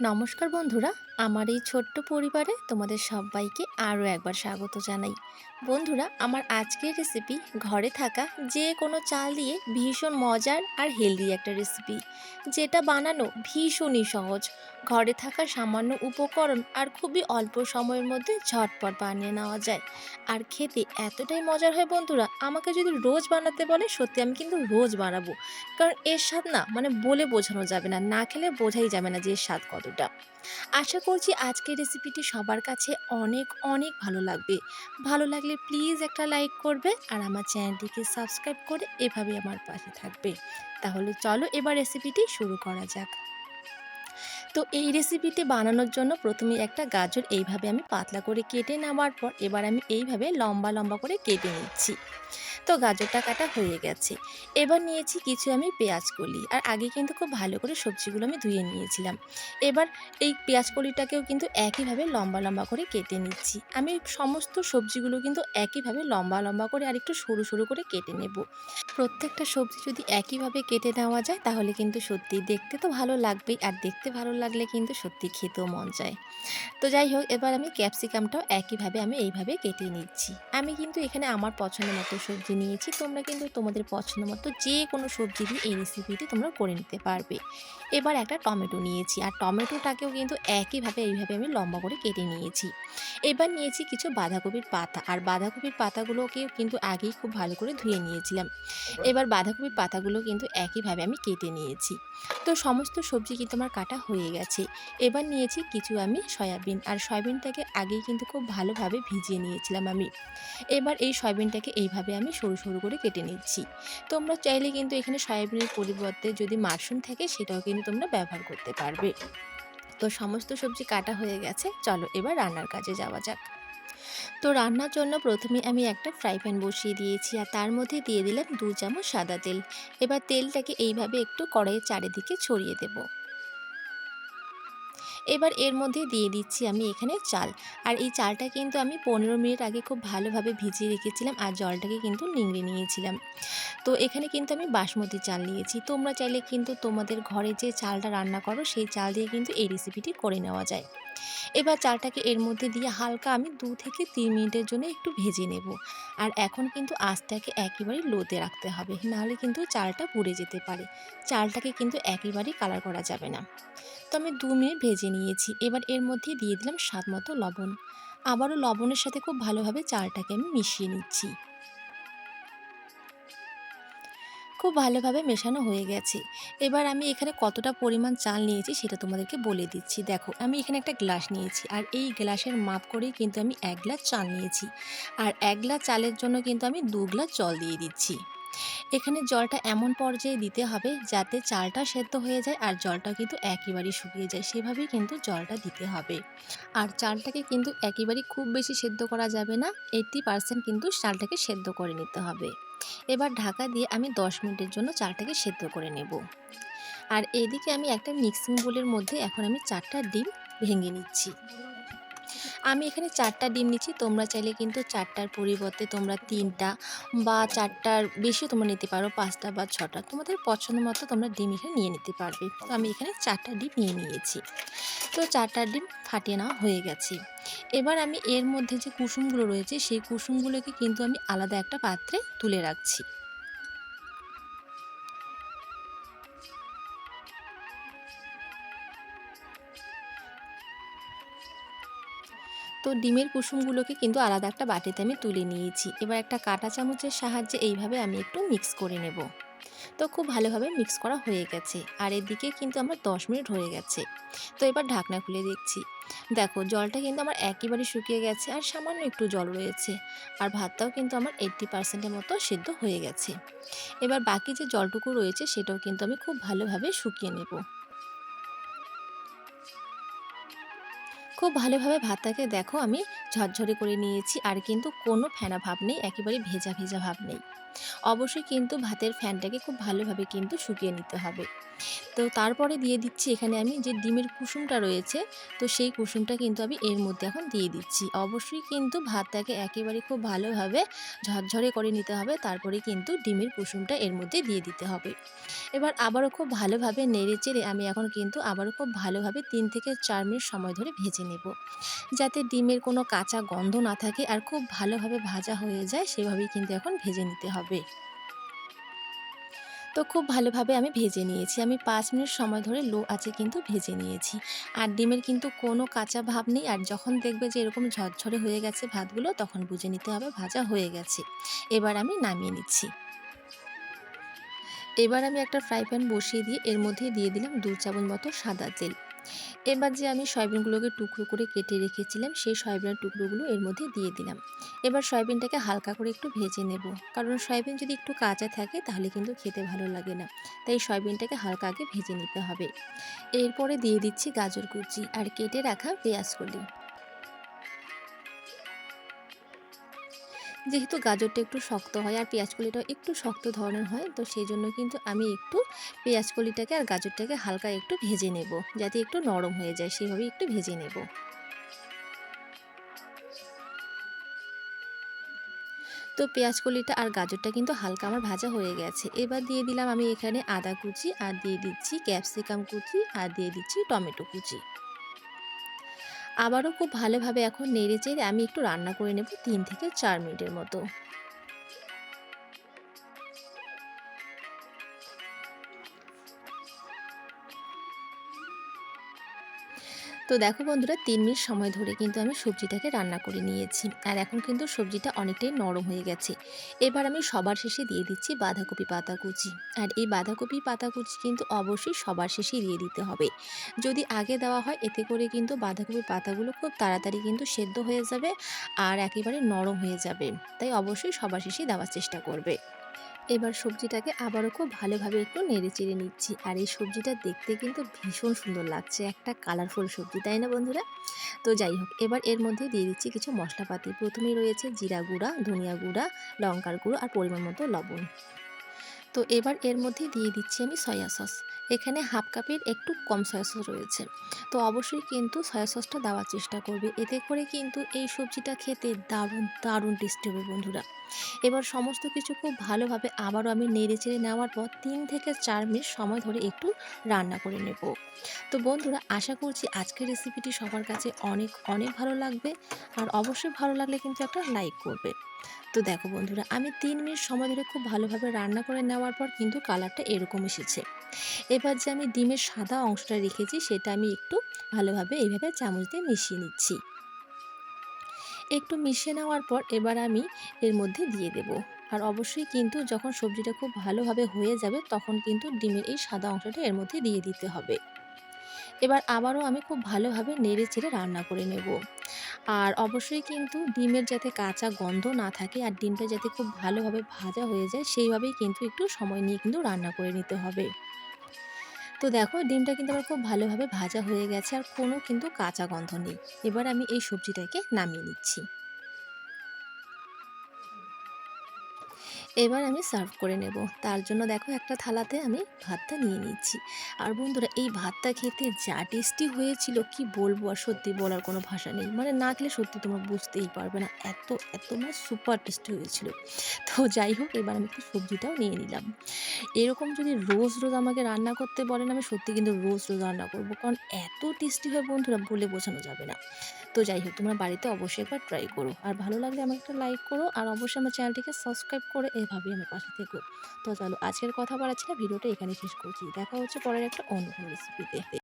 নমস্কার বন্ধুরা, আমার এই ছোট্ট পরিবারে তোমাদের সবাইকে আরও একবার স্বাগত জানাই। বন্ধুরা, আমার আজকের রেসিপি ঘরে থাকা যে কোনো চাল দিয়ে ভীষণ মজার আর হেলদি একটা রেসিপি যেটা বানানো ভীষণই সহজ। ঘরে থাকা সামান্য উপকরণ আর খুবই অল্প সময়ের মধ্যে ঝটপট বানিয়ে নেওয়া যায়। আর খেতে এতটাই মজার হয় বন্ধুরা, আমাকে যদি রোজ বানাতে বলে, সত্যি আমি কিন্তু রোজ বানাবো। কারণ এর স্বাদ না মানে বলে বোঝানো যাবে না না খেলে বোঝাই যাবে না যে এর স্বাদ কতটা আশা করছি আজকের রেসিপিটি সবার কাছে অনেক অনেক ভালো লাগবে। ভালো লাগলে প্লিজ একটা লাইক করবে আর আমার চ্যানেলটিকে সাবস্ক্রাইব করে এভাবে আমার পাশে থাকবে। তাহলে চলো এবার রেসিপিটি শুরু করা যাক। তো এই রেসিপিটি বানানোর জন্য প্রথমে একটা গাজর এইভাবে আমি পাতলা করে কেটে নেওয়ার পর এবার আমি এইভাবে লম্বা লম্বা করে কেটে নিচ্ছি। তো গাজরটা কাটা হয়ে গেছে। এবার নিয়েছি কিছু আমি পেঁয়াজ কলি। আর আগে কিন্তু খুব ভালো করে সবজিগুলো আমি ধুয়ে নিয়েছিলাম। এবার এই পেঁয়াজ কলিটাকেও কিন্তু একইভাবে লম্বা লম্বা করে কেটে নিচ্ছি। আমি সমস্ত সবজিগুলো কিন্তু একইভাবে লম্বা লম্বা করে আর একটু সরু সরু করে কেটে নেব। প্রত্যেকটা সবজি যদি একইভাবে কেটে নেওয়া যায়, তাহলে কিন্তু সত্যি দেখতে তো ভালো লাগবেই। আর দেখতে ভালো লাগলে কিন্তু সত্যি খেতেও মন যায় তো যাই হোক, এবার আমি ক্যাপসিকামটাও একইভাবে আমি এইভাবে কেটে নিচ্ছি। আমি কিন্তু এখানে আমার পছন্দ মতো সবজি নিয়েছি, তোমরা কিন্তু তোমাদের পছন্দ মতো যে কোনো সবজি দিয়ে এই রেসিপিটি তোমরা করে নিতে পারবে। এবার একটা টমেটো নিয়েছি, আর টমেটোটাকেও কিন্তু একইভাবে, এইভাবে আমি লম্বা করে কেটে নিয়েছি। এবার নিয়েছি কিছু বাঁধাকপির পাতা, আর বাঁধাকপির পাতাগুলোকেও কিন্তু আগেই খুব ভালো করে ধুয়ে নিয়েছিলাম। এবার বাঁধাকপির পাতাগুলো কিন্তু একইভাবে আমি কেটে নিয়েছি। তো সমস্ত সবজি কিন্তু আমার কাটা হয়ে গেছে। এবার নিয়েছি কিছু আমি সয়াবিন, আর সয়াবিনটাকে আগেই কিন্তু খুব ভালোভাবে ভিজিয়ে নিয়েছিলাম আমি। এবার এই সয়াবিনটাকে এইভাবে আমি সরু সরু করে কেটে নিচ্ছি। তোমরা চাইলে কিন্তু এখানে সয়াবিনের পরিবর্তে যদি মাশরুম থাকে সেটাও কিন্তু তোমরা ব্যবহার করতে পারবে। তো সমস্ত সবজি কাটা হয়ে গেছে, চলো এবার রান্নার কাজে যাওয়া যাক। তো রান্নার জন্য প্রথমে আমি একটা ফ্রাই প্যান বসিয়ে দিয়েছি আর তার মধ্যে দিয়ে দিলাম দু চামচ সাদা তেল। এবার তেলটাকে এইভাবে একটু কড়াইয়ের চারিদিকে ছড়িয়ে দেবো। এবার এর মধ্যে দিয়ে দিচ্ছি আমি এখানে চাল। আর এই চালটা কিন্তু আমি পনেরো মিনিট আগে খুব ভালোভাবে ভিজিয়ে রেখেছিলাম আর জলটাকে কিন্তু নিংড়ে নিয়েছিলাম। তো এখানে কিন্তু আমি বাসমতি চাল নিয়েছি। তোমরা চাইলে কিন্তু তোমাদের ঘরে যে চালটা রান্না করো, সেই চাল দিয়ে কিন্তু এই রেসিপিটি করে নেওয়া যায়। এবার চালটাকে এর মধ্যে দিয়ে হালকা আমি দু থেকে তিন মিনিটের জন্য একটু ভেজে নেব। আর এখন কিন্তু আঁচটাকে একেবারেই লোতে রাখতে হবে, নাহলে কিন্তু চালটা পুড়ে যেতে পারে। চালটাকে কিন্তু একেবারেই কালার করা যাবে না। তো আমি দু মিনিট ভেজে নিয়েছি, এবার এর মধ্যে দিয়ে দিলাম স্বাদ মতো লবণ। আবারও লবণের সাথে খুব ভালোভাবে চালটাকে আমি মিশিয়ে নিচ্ছি। খুব ভালোভাবে মেশানো হয়ে গেছে। এবার আমি এখানে কতটা পরিমাণ চাল নিয়েছি সেটা তোমাদেরকে বলে দিচ্ছি। দেখো, আমি এখানে একটা গ্লাস নিয়েছি আর এই গ্লাসের মাপ করেই কিন্তু আমি এক গ্লাস চাল নিয়েছি। আর এক গ্লাস চালের জন্য কিন্তু আমি দু গ্লাস জল দিয়ে দিচ্ছি। এখানে জলটা এমন পর্যায়ে দিতে হবে যাতে চালটা সেদ্ধ হয়ে যায় আর জলটা কিন্তু একেবারেই শুকিয়ে যায়। সেভাবেই কিন্তু জলটা দিতে হবে। আর চালটাকে কিন্তু একেবারেই খুব বেশি সেদ্ধ করা যাবে না। এইট্টি পার্সেন্ট কিন্তু চালটাকে সেদ্ধ করে নিতে হবে। এবার ঢাকা দিয়ে আমি দশ মিনিটের জন্য চালটাকে সেদ্ধ করে নেব। আর এদিকে আমি একটা মিক্সিং বোলের মধ্যে এখন আমি চারটা ডিম ভেঙে নিচ্ছি। আমি এখানে চারটা ডিম নিচ্ছি, তোমরা চাইলে কিন্তু চারটার পরিবর্তে তোমরা তিনটা বা চারটার বেশিও তোমরা নিতে পারো, পাঁচটা বা ছটা। তোমাদের পছন্দ মতো তোমরা ডিম এখানে নিয়ে নিতে পারবে। তো আমি এখানে চারটা ডিম নিয়ে নিয়েছি। তো চারটা ডিম ফাটিয়ে নেওয়া হয়ে গেছে। এবার আমি এর মধ্যে যে কুসুমগুলো রয়েছে, সেই কুসুমগুলোকে কিন্তু আমি আলাদা একটা পাত্রে তুলে রাখছি। তো ডিমের কুসুমগুলোকে কিন্তু আলাদা একটা বাটিতে আমি তুলে নিয়েছি। এবার একটা কাঁটা চামচের সাহায্যে এইভাবে আমি একটু মিক্স করে নেব। তো খুব ভালোভাবে মিক্স করা হয়ে গেছে। আর এদিকে কিন্তু আমার দশ মিনিট হয়ে গেছে। তো এবার ঢাকনা খুলে দেখছি। দেখো, জলটা কিন্তু আমার একেবারে শুকিয়ে গেছে আর সামান্য একটু জল রয়েছে। আর ভাতটাও কিন্তু আমার এইট্টি পার্সেন্টের মতো সিদ্ধ হয়ে গেছে। এবার বাকি যে জলটুকু রয়েছে সেটাও কিন্তু আমি খুব ভালোভাবে শুকিয়ে নেব। খুব ভালোভাবে ভাতটাকে দেখো, আমি ঝরঝরে করে নিয়েছি, আর কিন্তু কোনো ফেনা ভাব নেই একেবারে ভেজা ভেজা ভাব নেই। অবশ্যই কিন্তু ভাতের ফ্যানটাকে খুব ভালোভাবে কিন্তু শুকিয়ে নিতে হবে। তো তারপরে দিয়ে দিচ্ছি এখানে আমি যে ডিমের কুসুমটা রয়েছে, তো সেই কুসুমটা কিন্তু আমি এর মধ্যে এখন দিয়ে দিচ্ছি। অবশ্যই কিন্তু ভাতটাকে একেবারে খুব ভালোভাবে ঝরঝরে করে নিতে হবে, তারপরে কিন্তু ডিমের কুসুমটা এর মধ্যে দিয়ে দিতে হবে। এবার আবারও খুব ভালোভাবে নেড়ে চেড়ে আমি এখন কিন্তু আবারও খুব ভালোভাবে তিন থেকে চার মিনিট সময় ধরে ভেজে নেব। যাতে ডিমের কোনো কাঁচা গন্ধ না থাকে আর খুব ভালোভাবে ভাজা হয়ে যায়, সেভাবেই কিন্তু এখন ভেজে নিতে হবে। তো খুব ভালোভাবে আমি ভেজে নিয়েছি। আমি পাঁচ মিনিট সময় ধরে লো আছে কিন্তু ভেজে নিয়েছি। আর ডিমের কিন্তু কোনো কাঁচা ভাব নেই। আর যখন দেখবে যে এরকম ঝরঝরে হয়ে গেছে ভাতগুলো, তখন বুঝে নিতে হবে ভাজা হয়ে গেছে। এবার আমি নামিয়ে নিচ্ছি। এবার আমি একটা ফ্রাই প্যান বসিয়ে দিয়ে এর মধ্যে দিয়ে দিলাম দু চামচ মতো সাদা তেল। এবার যে আমি সয়াবিনগুলোকে টুকরো করে কেটে রেখেছিলাম, সেই সয়াবিনের টুকরোগুলো এর মধ্যে দিয়ে দিলাম। এবার সয়াবিনটাকে হালকা করে একটু ভেজে নেব। কারণ সয়াবিন যদি একটু কাঁচা থাকে, তাহলে কিন্তু খেতে ভালো লাগে না। তাই সয়াবিনটাকে হালকা আগে ভেজে নিতে হবে। এরপরে দিয়ে দিচ্ছি গাজর কুচি আর কেটে রাখা পেঁয়াজ কলি যেহেতু গাজরটা একটু শক্ত হয় আর পেঁয়াজকলিটাও একটু শক্ত ধরনের হয়, তো সেই জন্য কিন্তু আমি একটু পেঁয়াজকলিটাকে আর গাজরটাকে হালকা একটু ভেজে নেব, যাতে একটু নরম হয়ে যায় সেভাবে একটু ভেজে নেব। তো পেঁয়াজকলিটা আর গাজরটা কিন্তু হালকা আমার ভাজা হয়ে গেছে, এবার দিয়ে দিলাম আমি এখানে আদা কুচি, আর দিয়ে দিচ্ছি ক্যাপসিকাম কুচি, আর দিয়ে দিচ্ছি টমেটো কুচি। আবারও খুব ভালোভাবে এখন নেড়ে চেড়ে আমি একটু রান্না করে নেব তিন থেকে চার মিনিটের মতো। তো দেখো বন্ধুরা, তিন মিনিট সময় ধরে কিন্তু আমি সবজিটাকে রান্না করে নিয়েছি। আর এখন কিন্তু সবজিটা অনেকটাই নরম হয়ে গেছে। এবার আমি সবার শেষে দিয়ে দিচ্ছি বাঁধাকপি পাতা কুচি আর এই বাঁধাকপি পাতা কুচি কিন্তু অবশ্যই সবার শেষেই দিয়ে দিতে হবে। যদি আগে দেওয়া হয়, এতে করে কিন্তু বাঁধাকপি পাতাগুলো খুব তাড়াতাড়ি কিন্তু সেদ্ধ হয়ে যাবে আর একেবারে নরম হয়ে যাবে। তাই অবশ্যই সবার শেষেই দেওয়ার চেষ্টা করবে। এবার সবজিটাকে আবারও খুব ভালোভাবে একটু নেড়ে চেড়ে নিচ্ছি। আর এই সবজিটা দেখতে কিন্তু ভীষণ সুন্দর লাগছে। একটা কালারফুল সবজি, তাই না বন্ধুরা? তো যাই হোক, এবার এর মধ্যে দিয়ে দিচ্ছি কিছু মশলাপাতি। প্রথমেই রয়েছে জিরা গুঁড়া, ধনিয়া গুঁড়া, লঙ্কার গুঁড়ো আর পরিমাণ মতো লবণ। তো এবার এর মধ্যে দিয়ে দিচ্ছি আমি সয়া সস। এখানে হাফ কাপের একটু কম সয়া সস রয়েছে। তো অবশ্যই কিন্তু সয়া সসটা দেওয়ার চেষ্টা করবে। এতে করে কিন্তু এই সবজিটা খেতে দারুণ দারুণ টেস্টি হবে বন্ধুরা। এবার সমস্ত কিছু খুব ভালোভাবে আবারও আমি নেড়ে চেড়ে নেওয়ার পর তিন থেকে চার মিনিট সময় ধরে একটু রান্না করে নেব। তো বন্ধুরা, আশা করছি আজকের রেসিপিটি সবার কাছে অনেক অনেক ভালো লাগবে। আর অবশ্যই ভালো লাগলে কিন্তু একটা লাইক করবে। তো দেখো বন্ধুরা, আমি তিন মিনিট সময় ধরে খুব ভালোভাবে রান্না করে নেওয়ার পর কিন্তু কালারটা এরকম এসেছে। এবার যে আমি ডিমের সাদা অংশটা রেখেছি, সেটা আমি একটু ভালোভাবে এইভাবে চামচ দিয়ে মিশিয়ে নিচ্ছি। একটু মিশিয়ে নেওয়ার পর এবার আমি এর মধ্যে দিয়ে দেব। আর অবশ্যই কিন্তু যখন সবজিটা খুব ভালোভাবে হয়ে যাবে, তখন কিন্তু ডিমের এই সাদা অংশটা এর মধ্যে দিয়ে দিতে হবে। এবার আবারও আমি খুব ভালোভাবে নেড়ে চেড়ে রান্না করে নেব। আর অবশ্যই কিন্তু ডিমের যাতে কাঁচা গন্ধ না থাকে আর ডিমটা যাতে খুব ভালোভাবে ভাজা হয়ে যায়, সেইভাবেই কিন্তু একটু সময় নিয়ে কিন্তু রান্না করে নিতে হবে। তো দেখো, ডিমটা কিন্তু আমার খুব ভালোভাবে ভাজা হয়ে গেছে আর কোনো কিন্তু কাঁচা গন্ধ নেই। এবার আমি এই সবজিটাকে নামিয়ে নিচ্ছি। এবার আমি সার্ভ করে নেব। তার জন্য দেখো একটা থালাতে আমি ভাতটা নিয়ে নিচ্ছি। আর বন্ধুরা, এই ভাতটা খেতে যা টেস্টি হয়েছিল, কি বলব আর সত্যি বলার কোনো ভাষা নেই। মানে না খেলে সত্যি তোমরা বুঝতেই পারবে না, এত এত মানে সুপার টেস্টি হয়েছিল। তো যাই হোক, এবার আমি একটু সবজিটাও নিয়ে নিলাম। এরকম যদি রোজ রোজ আমাকে রান্না করতে বলেন, আমি সত্যি কিন্তু রোজ রোজ রান্না করব। কারণ এত টেস্টি হয় বন্ধুরা, বলে বোঝানো যাবে না। তো যাই হোক, তোমরা বাড়িতে অবশ্যই একবার ট্রাই করো। আর ভালো লাগলে আমাকে একটা লাইক করো, আর অবশ্যই আমার চ্যানেলটিকে সাবস্ক্রাইব করে এভাবেই আমার পাশে থেকো। তো চলো আজকের কথা বলার না ভিডিওটা এখানে শেষ করছি। দেখা হচ্ছে পরের একটা অন্য রেসিপিতে